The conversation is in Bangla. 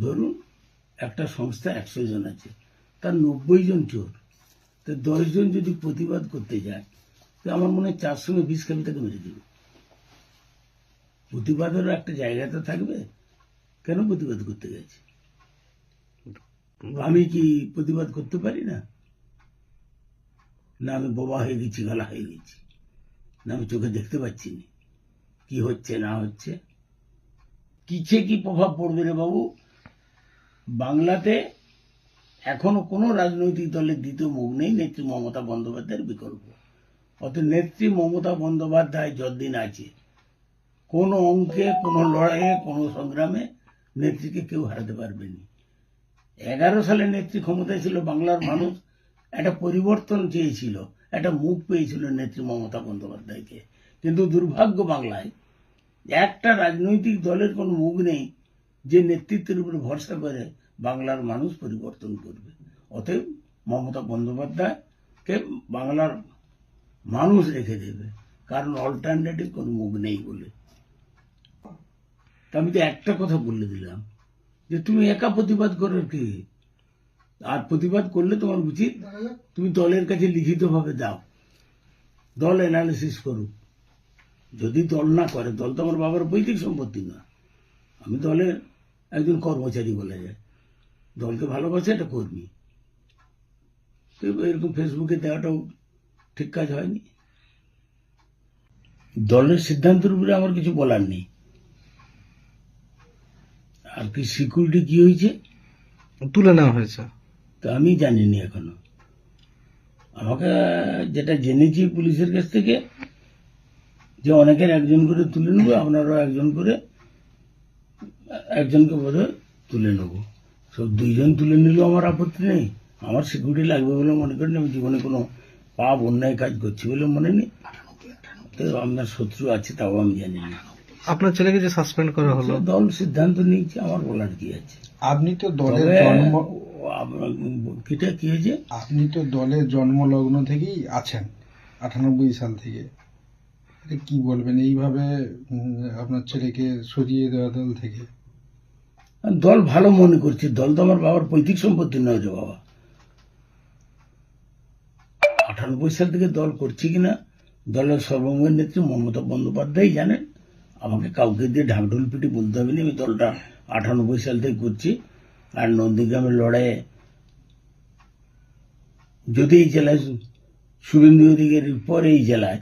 ধরুন, একটা সংস্থা একশো জন আছে, তার নব্বই জন চোর। তো দশজন যদি প্রতিবাদ করতে যায়, তো আমার মনে হয় চার সঙ্গে বিষ খাবি তাকে মেরে দেবে। প্রতিবাদেরও একটা জায়গা তো থাকবে, কেন প্রতিবাদ করতে গেছে? আমি কি প্রতিবাদ করতে পারি না? না, আমি বোবা হয়ে গেছি, গালা হয়ে গেছি। না, আমি চোখে দেখতে পাচ্ছি না। কি হচ্ছে, না হচ্ছে? কিছে কি প্রভাব পড়বে রে বাবু? বাংলাতে এখনও কোনো রাজনৈতিক দলের দ্বিতীয় মুখ নেই নেত্রী মমতা বন্দ্যোপাধ্যায়ের বিকল্প। অত নেত্রী মমতা বন্দ্যোপাধ্যায় যতদিন আছে, কোনো অঙ্কে, কোনো লড়াইয়ে, কোনো সংগ্রামে নেত্রীকে কেউ হারাতে পারবে না এগারো সালে নেত্রী ক্ষমতায় ছিল বাংলার মানুষ, একটা পরিবর্তন চেয়েছিল, একটা মুখ পেয়েছিল নেত্রী মমতা বন্দ্যোপাধ্যায়কে। কিন্তু দুর্ভাগ্য বাংলায়, একটা রাজনৈতিক দলের কোনো মুখ নেই যে নেতৃত্বের উপরে ভরসা করে বাংলার মানুষ পরিবর্তন করবে। অতএব মমতা বন্দ্যোপাধ্যায়কে বাংলার মানুষ রেখে দেবে। কারণ অল্টারনেটিভ কোনো মুখ নেই বলে। আমি তো একটা কথা বলে দিলাম, যে তুমি একা প্রতিবাদ করো কি? আর প্রতিবাদ করলে তোমার উচিত তুমি দলের কাছে লিখিতভাবে দাও। দল অ্যানালিসিস করুক। যদি দল না করে, দল তো আমার বাবার বৈদিক সম্পত্তি না। আমি দলের একজন কর্মচারী বলা যায়। দলকে ভালোবাসে এটা কর্মী। এরকম ফেসবুকে দেওয়াটাও ঠিক কাজ হয়নি। দলের সিদ্ধান্তের উপরে আমার কিছু বলার নেই। আর কি সিকিউরিটি কি হয়েছে? তুলে নেওয়া হয়েছে। তা আমি জানিনি এখনও। আমাকে যেটা জেনেছি পুলিশের কাছ থেকে যে অনেকের একজন করে তুলে নেব আপনারাও একজন করে একজনকে বোধহয় তুলে নেব। সব দুইজন তুলে নিলেও আমার আপত্তি নেই। আমার সিকিউরিটি লাগবে বলে মনে করি না আমি জীবনে কোনো পাপ অন্যায় কাজ করছি বলে মনে নেই। তো আপনার শত্রু আছে তাও আমি জানি না। আপনার ছেলেকে যে সাসপেন্ড করা হলো? দল সিদ্ধান্ত নিয়েছে আমার বলার কি আছে? আপনি তো দলের জন্ম কিটা কি হয়েছে? আপনি তো দলের জন্মলগ্ন থেকেই আছেন আটানব্বই সাল থেকে। কি বলবেন এইভাবে আপনার ছেলেকে সরিয়ে দেওয়া দল থেকে। দল ভালো মনে করছে। দল তো আমার বাবার পৈতৃক সম্পত্তি নয় রে বাবা। আটানব্বই সাল থেকে দল করছি কিনা, দলের সর্বময় নেত্রী মমতা বন্দ্যোপাধ্যায় জানেন, আমাকে কাউকে দিয়ে ঢাকঢোল পিটি বলতে হবে না, আমি দলটা আটানব্বই সাল থেকে করছি। আর নন্দীগ্রামের লড়াইয়ে যদি এই জেলায় শুভেন্দু অধিকারীর পরে এই জেলায়